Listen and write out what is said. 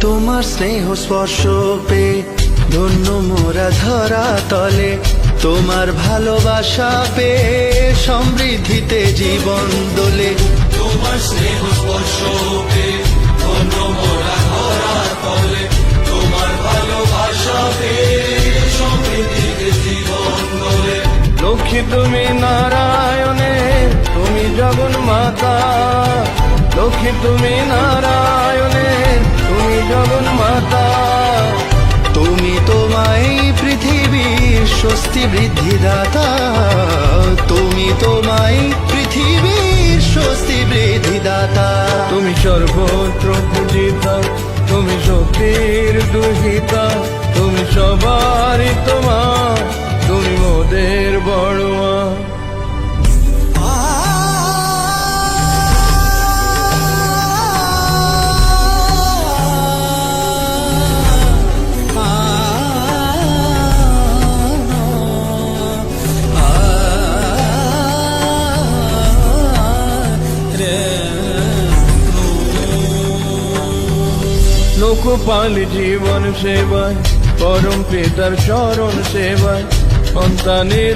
তোমার স্নেহ স্পর্শ পে ধন্য মোরা ধরা তলে। তোমার ভালোবাসা পে সমৃদ্ধিতে জীবন দোলে। তোমার স্নেহ স্পর্শ পে ধন্য মোরা ধরা তলে। তোমার ভালোবাসা পে সমৃদ্ধিতে জীবন দোলে। লক্ষ্মী তুমি নারায়ণে তুমি জগন মাতা লক্ষ্মী তুমি নারায়ণে। তোমায় পৃথিবীর স্বস্তি বৃদ্ধি দাতা তুমি তোমায় পৃথিবীর স্বস্তি বৃদ্ধি দাতা তুমি সর্বত্র পূজিতা, তুমি শক্তির দুহিতা। লোকপাল জীবন সেবায় পরম পিতার চরণ সেবায় সন্তানের